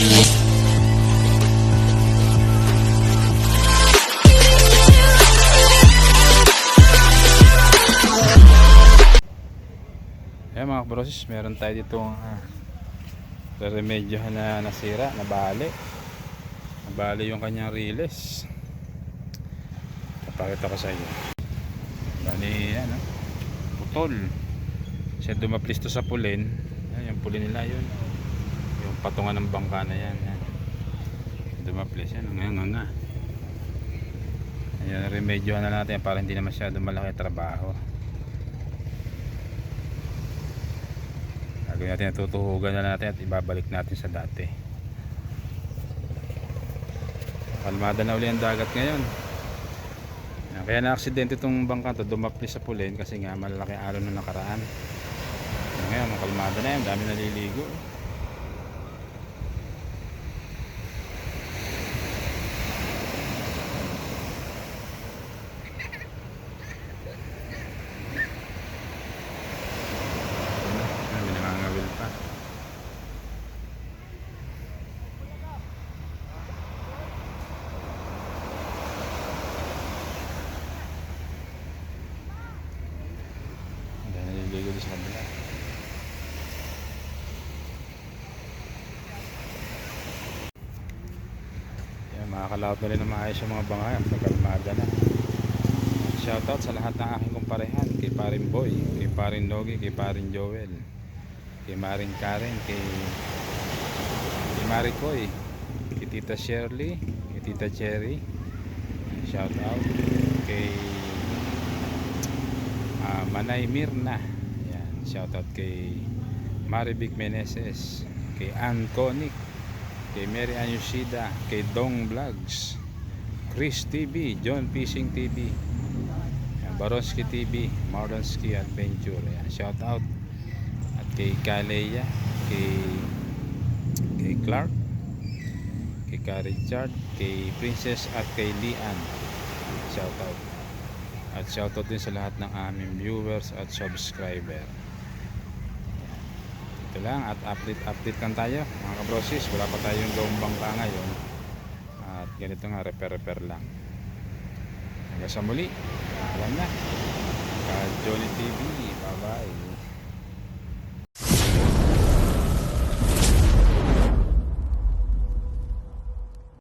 Ayan mga kabrosis, meron tayo dito uh, remedyohan na nasira, nabali. Nabali yung kanyang riles. Papakita ko sa iyo. Bali, ano, putol. Siya dumaplis to sa pulin. Ayan, yung pulin nila yun. Patungan ng bangka na yan. yan. Dumaplis yan, nga nga nga. Ayan, remedyohan na natin para hindi na masyado malaki trabaho. Gagawin natin, tutuhugan na natin at ibabalik natin sa dati. Kalmada na uli ang dagat ngayon. Kaya na-aksidente itong bangka to, dumapli sa pulin kasi nga malalaki alon na nakaraan. Ngayon, kalmada na yan, dami naliligo. Ayan, may nangangawil pa. Hindi naliligo doon sa kabila. Yan, makakalawat na rin na maayos yung mga bangay sa kalmada na. Shoutout sa lahat ng aking kumparehan. Kay parin Boy, kay parin Logi, kay parin Joel, kay Maring Karen, kay, kay Marie Koy, kay Tita Shirley, kay Tita Cherry. Shoutout kay ah, Manay Mirna. Yan, shoutout kay Marivic Meneses, kay Ann Konik, kay Mary Ann Yoshida, kay Dong Vlogs, Chris TV, John Fishing TV, yan, Baronski TV, Mardonski Adventure. Yan, shoutout. At kay Kaleya, kay kay Clark, kay Ka Richard, kay Princess at kay Lian. Shoutout. At shoutout din sa lahat ng aming viewers at subscriber. Ito lang at update update lang tayo mga kabrosis. Wala pa tayong gawang bangka ngayon. At ganito nga repair repair lang. Hanggang sa muli. Alam na. Ka Johnny TV. Bye bye.